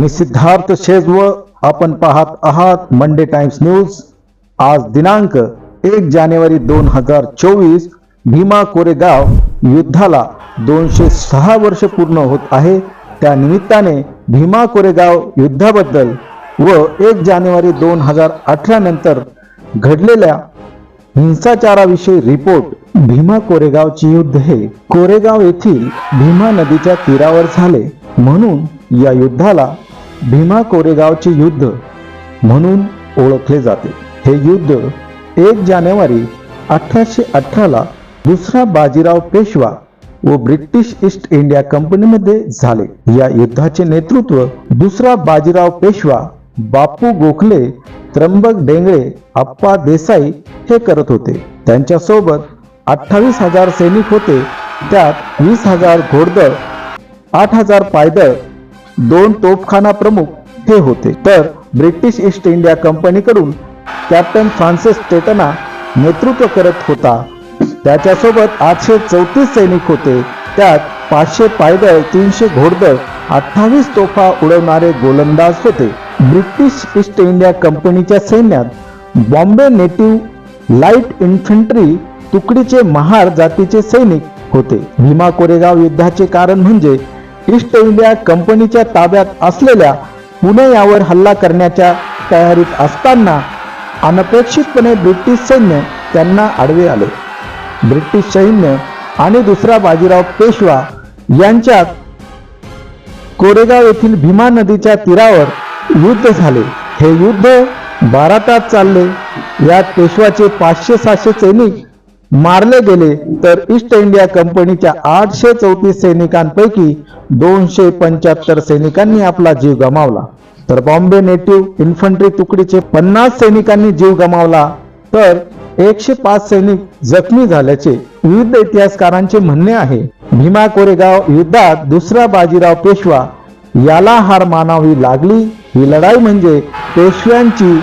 मी सिद्धार्थ शेजव आपण पाहत आहात मंडे टाइम्स न्यूज आज दिनांक एक जानेवारी दोन हजार चोवीस भीमा कोरेगाव युद्धाला दोनशे सहा वर्ष पूर्ण होत आहे. त्या निमित्ताने भीमा कोरेगाव युद्धाबद्दल व एक जानेवारी दोन हजार अठरा नंतर घडलेल्या हिंसाचाराविषयी रिपोर्ट भीमा कोरेगावचे युद्ध हे कोरेगाव येथील भीमा नदीच्या तीरावर झाले. म्हणून या युद्धाला भीमा कोरेगावचे युद्ध म्हणून ओळखले जाते. हे युद्ध एक जानेवारी अठराशे अठराला दुसरा बाजीराव पेशवा व ब्रिटिश ईस्ट इंडिया कंपनीमध्ये झाले. या युद्धाचे नेतृत्व दुसरा बाजीराव पेशवा बापू गोखले त्र्यंबक डेंगळे आप्पा देसाई हे करत होते. त्यांच्यासोबत अठ्ठावीस हजार सैनिक होते. त्यात वीस हजार घोडदळ आठ हजार पायदळ दोन तोफखाना प्रमुख हे होते. तर ब्रिटिश ईस्ट इंडिया कंपनीकडून कॅप्टन फ्रान्सिस टेटना नेतृत्व करत होता. त्याच्यासोबत आठशे चौतीस सैनिक होते. त्यात पाचशे पायदळ तीनशे घोडदळ अठ्ठावीस तोफा उडवणारे गोलंदाज होते. ब्रिटिश ईस्ट इंडिया कंपनीच्या सैन्यात बॉम्बे नेटिव्ह लाइट इन्फंट्री तुकडीचे महार जातीचे सैनिक होते. भीमा कोरेगाव युद्धाचे कारण म्हणजे ईस्ट इंडिया कंपनीच्या ताब्यात असलेल्या पुणे यावर हल्ला करण्याच्या तयारीत असताना अनपेक्षितपणे ब्रिटिश सैन्य त्यांना आडवे आले. ब्रिटिश सैन्य आणि दुसरा बाजीराव पेशवा यांच्यात कोरेगाव येथील भीमा नदीच्या तीरावर युद्ध झाले. हे युद्ध बारा तास चालले. यात पेशवाचे पाचशे सहाशे सैनिक मारले गेले तर ईस्ट इंडिया कंपनीच्या आठशे चौतीस सैनिकांपैकी दोनशे पंच्याहत्तर सैनिकांनी आपला जीव गमावला. तर बॉम्बे नेटिव्ह इन्फंट्री तुकडीचे पन्नास सैनिकांनी जीव गमावला. तर एकशे पाच सैनिक जखमी झाल्याचे विविध इतिहासकारांचे म्हणणे आहे. भीमा कोरेगाव युद्धात दुसरा बाजीराव पेशवा याला हार मानावी लागली. ही लढाई म्हणजे पेशव्यांची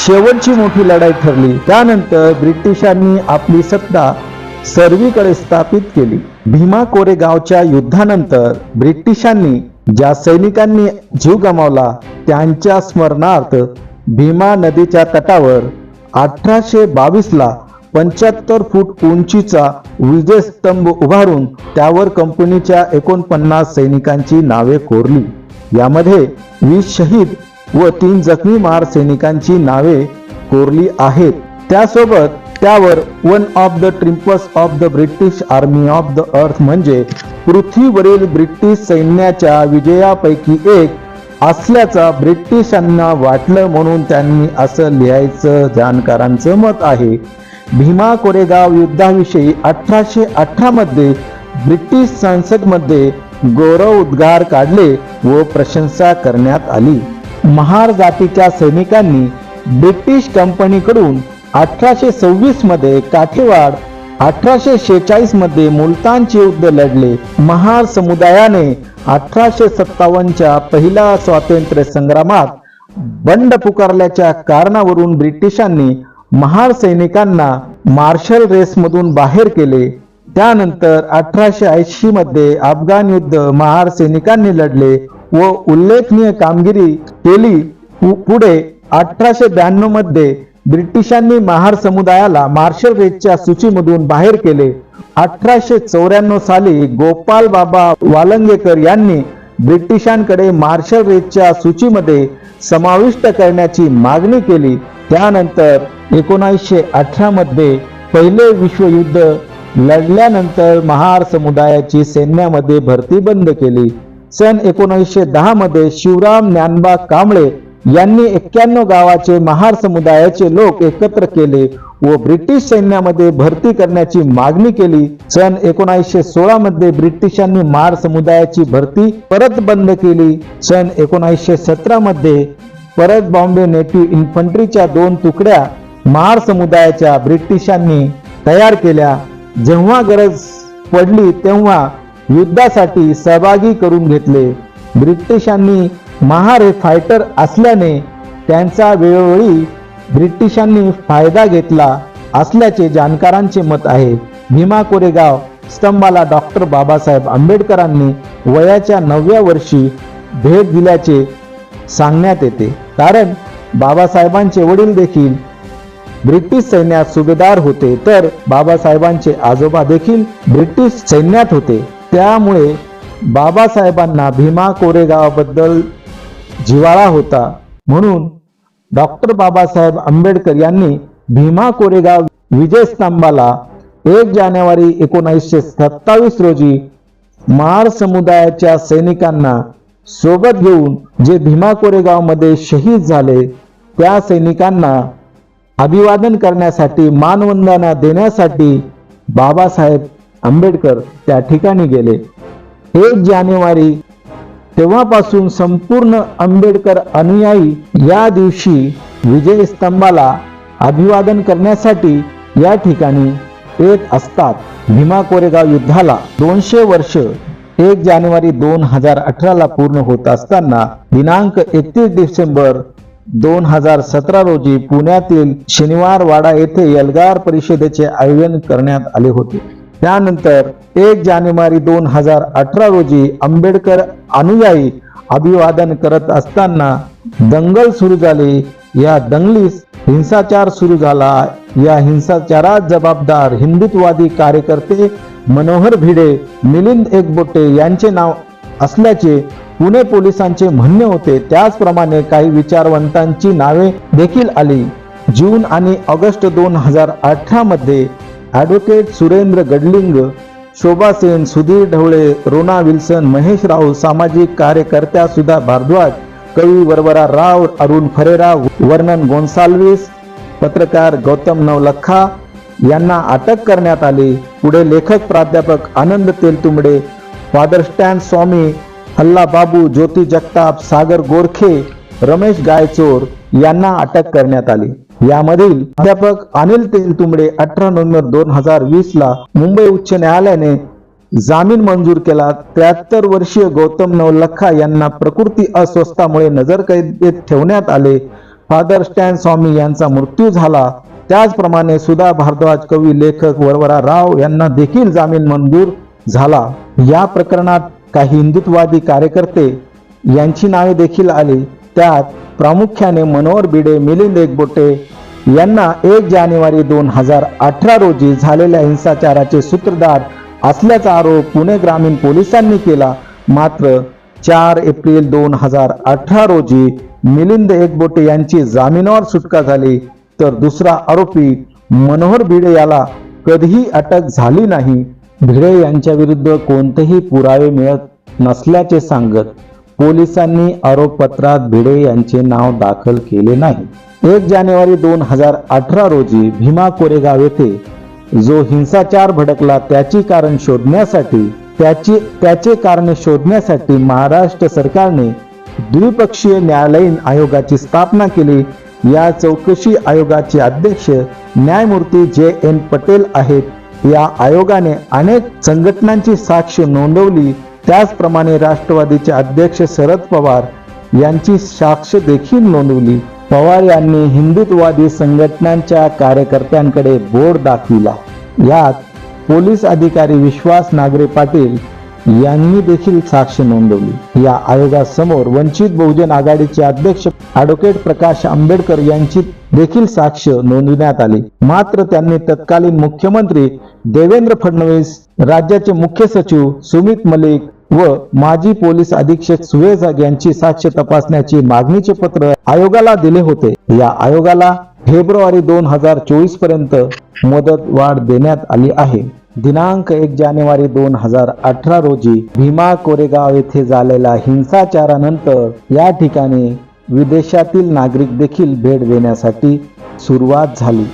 शेवटची मोठी लढाई ठरली. त्यानंतर ब्रिटिशांनी आपली सत्ता सर्वीकडे स्थापित केली. भीमा कोरेगावच्या युद्धानंतर ब्रिटिशांनी ज्या सैनिकांनी जीव गमावला त्यांच्या स्मरणार्थ भीमा नदीच्या तटावर अठराशे बावीस ला पंच्याहत्तर फूट उंचीचा विजयस्तंभ उभारून त्यावर कंपनीच्या एकोणपन्नास सैनिकांची नावे कोरली. यामध्ये वीस शहीद व तीन जखमी महार सैनिकांची नावे कोरली आहेत. त्यासोबत त्यावर one of the triumphs of the British army of the earth म्हणजे पृथ्वीवरील ब्रिटिश सैन्याच्या विजयापैकी एक असल्याचा ब्रिटिशांना वाटलं म्हणून त्यांनी असं लिहायचं जाणकारांचं मत आहे. भीमा कोरेगाव युद्धाविषयी अठराशे अठरा मध्ये ब्रिटिश संसदमध्ये गौरव उद्गार काढले व प्रशंसा करण्यात आली. महार जातीच्या सैनिकांनी ब्रिटिश कंपनीकडून अठराशे सव्वीसमध्ये काठेवाड अठराशे शेचाळीसमध्ये मुलतानचे युद्ध लढले. महार समुदायाने अठराशे सत्तावन्नच्या पहिल्या स्वातंत्र्य संग्रामात बंड पुकारल्याच्या कारणावरून ब्रिटिशांनी महार सैनिकांना मार्शल रेसमधून बाहेर केले. त्यानंतर अठराशे ऐंशी मध्ये अफगाण युद्ध महार सैनिकांनी लढले. व उल्लेखनीय कामगिरी केली. पुढे अठराशे ब्याण्णवमध्ये ब्रिटिशांनी महार समुदायाला मार्शल रेसच्या सूचीमधून बाहेर केले. अठराशे चौऱ्याण्णव साली गोपाल बाबा वालंगेकर यांनी ब्रिटिशांकडे मार्शल रेसच्या सूचीमध्ये समाविष्ट करण्याची मागणी केली. त्यानंतर एकोणीसशे अठरा मध्ये पहिले विश्वयुद्ध लढल्यानंतर महार समुदायाची सैन्यामध्ये भरती बंद केली. सन एकोणीसशे दहा मध्ये शिवराम ज्ञानबा कांबळे यांनी एक्क्याण्णव गावाचे महार समुदायाचे लोक एकत्र केले व ब्रिटिश सैन्यामध्ये भरती करण्याची मागणी केली. सन एकोणीसशे सोळा मध्ये ब्रिटिशांनी महार समुदायाची भरती परत बंद केली. सन एकोणीसशे सतरा मध्ये परत बॉम्बे नेटिव्ह इन्फंट्रीच्या दोन तुकड्या महार समुदायाच्या ब्रिटिशांनी तयार केल्या. जेव्हा गरज पडली तेव्हा युद्धासाठी सहभागी करून घेतले. ब्रिटिशांनी महार हे फायटर असल्याने त्यांचा वेळोवेळी ब्रिटिशांनी फायदा घेतला असल्याचे जाणकारांचे मत आहे. भीमा कोरेगाव स्तंभाला डॉक्टर बाबासाहेब आंबेडकरांनी वयाच्या नवव्या वर्षी भेट दिल्याचे सांगण्यात येते. कारण बाबासाहेबांचे वडील देखील ब्रिटिश सैन्यात सुभेदार होते तर बाबासाहेबांचे आजोबा देखील ब्रिटिश सैन्यात होते. त्यामुळे बाबासाहेबांना भीमा कोरेगावाबद्दल जिव्हाळा होता. म्हणून डॉक्टर बाबासाहेब आंबेडकर यांनी भीमा कोरेगाव विजय स्तंभाला एक जानेवारी एकोणीसशे सत्तावीस रोजी महार समुदायाच्या सैनिकांना सोबत घेऊन जे भीमा कोरेगावमध्ये शहीद झाले त्या सैनिकांना अभिवादन करण्यासाठी मानवंदना देण्यासाठी बाबासाहेब आंबेडकर त्या ठिकाणी गेले. एक जानेवारी तेव्हापासून संपूर्ण आंबेडकर अनुयायी या दिवशी विजय स्तंभाला अभिवादन करण्यासाठी या ठिकाणी येत असतात. भीमा कोरेगाव युद्धाला दोनशे वर्ष एक जानेवारी दोन हजार अठराला पूर्ण होत असताना दिनांक एकतीस डिसेंबर दोन हजार सतरा रोजी पुण्यातील शनिवार वाडा येथे एल्गार परिषदेचे आयोजन करण्यात आले होते. त्यानंतर एक जानेवारी दोन हजार अठरा रोजी आंबेडकर अनुयायी अभिवादन करत असताना दंगल सुरू झाली. या दंगलीस हिंसाचार सुरू झाला. या हिंसाचारात जबाबदार हिंदुत्ववादी कार्यकर्ते मनोहर भिडे मिलिंद एकबोटे यांचे नाव असल्याचे पुणे पोलिसांचे म्हणणे होते. त्याचप्रमाणे काही विचारवंतांची नावे देखील आली. जून आणि ऑगस्ट दोन हजार अठरा मध्ये ॲडव्होकेट सुरेंद्र गडलिंग शोभा सेन सुधीर ढवळे रोना विल्सन महेश राव सामाजिक कार्यकर्त्या सुधा भारद्वाज कवी वरवरा राव अरुण फरेरा वर्णन गोन्साल्विस पत्रकार गौतम नवलखा यांना अटक करण्यात आली. पुढे लेखक प्राध्यापक आनंद तेलतुंबडे फादर स्टॅन स्वामी हल्ला बाबू ज्योती जगताप सागर गोरखे रमेश गायचोर यांना अटक करण्यात आली. यामधील प्राध्यापक अनिल तेलतुंबडे अठरा नोव्हेंबर दोन हजार वीस ला मुंबई उच्च न्यायालयाने जामीन मंजूर केला. त्र्याहत्तर वर्षीय गौतम नवलखा यांना प्रकृती अस्वस्थामुळे नजरकैदेत ठेवण्यात आले. फादर स्टॅन स्वामी यांचा मृत्यू झाला. त्याचप्रमाणे सुधा भारद्वाज कवी लेखक वरवरा राव यांना देखील जामीन मंजूर झाला. या प्रकरणात काही हिंदुत्ववादी कार्यकर्ते यांची नावे देखील आली. त्यात प्रामुख्याने मनोहर बिडे मिलिंद एकबोटे यांना एक जानेवारी दोन हजार अठरा रोजी झालेल्या हिंसाचाराचे सूत्रधार असल्याचा आरोप पुणे ग्रामीण पोलिसांनी केला. मात्र चार एप्रिल दोन हजार अठरा रोजी मिलिंद एकबोटे यांची जामिनावर सुटका झाली तर दुसरा आरोपी मनोहर भिडे याला कधीही अटक झाली नाही. भिडे यांच्या विरुद्ध कोणतेही पुरावे मिळत नसल्याचे सांगत पोलिसांनी आरोपपत्रात भिडे यांचे नाव दाखल केले नाही. एक जानेवारी दोन हजार अठरा रोजी भीमा कोरेगाव येथे जो हिंसाचार भडकला त्याची कारण शोधण्यासाठी त्याची त्याचे कारण शोधण्यासाठी महाराष्ट्र सरकारने द्विपक्षीय न्यायालयीन आयोगाची स्थापना केली. या चौकशी आयोगाचे अध्यक्ष न्यायमूर्ती जे एन पटेल आहेत. या आयोगाने अनेक संघटनांची साक्ष नोंदवली. त्याचप्रमाणे राष्ट्रवादीचे अध्यक्ष शरद पवार यांची साक्ष देखील नोंदवली. पवार यांनी हिंदुत्ववादी संघटनांच्या कार्यकर्त्यांकडे बोर्ड दाखविला. यात पोलीस अधिकारी विश्वास नागरे पाटील यांनी देखील साक्ष नोंदवली. या आयोगासमोर वंचित बहुजन आघाडीचे अध्यक्ष ॲडव्होकेट प्रकाश आंबेडकर यांची देखील साक्ष नोंदविण्यात आली. मात्र त्यांनी तत्कालीन मुख्यमंत्री देवेंद्र फडणवीस राज्याचे मुख्य सचिव सुमित मलिक व माजी पोलीस अधीक्षक सुवेझाग यांची साक्ष तपासण्याची मागणीचे पत्र आयोगाला दिले होते. या आयोगाला फेब्रुवारी दोन हजार चोवीसपर्यंत मुदत वाढ देण्यात आली आहे. दिनांक एक जानेवारी दोन हजार अठरा रोजी भीमा कोरेगाव येथे झालेल्या हिंसाचारानंतर या ठिकाणी विदेशातील नागरिक देखील भेट देण्यासाठी सुरुवात झाली.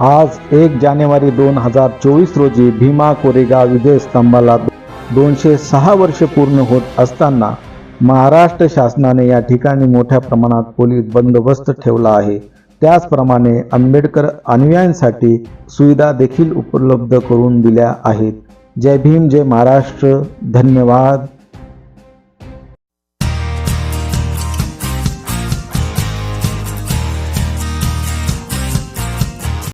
आज एक जानेवारी दोन हजार चोवीस रोजी भीमा कोरेगाव विजय स्तंभाला दोनशे सहा वर्ष पूर्ण होत असताना महाराष्ट्र शासनाने या ठिकाणी मोठ्या प्रमाणात पोलीस बंदोबस्त ठेवला आहे. त्याचप्रमाणे आंबेडकर अनुयायांसाठी सुविधा देखील उपलब्ध करून दिल्या आहेत. जय भीम जय महाराष्ट्र. धन्यवाद.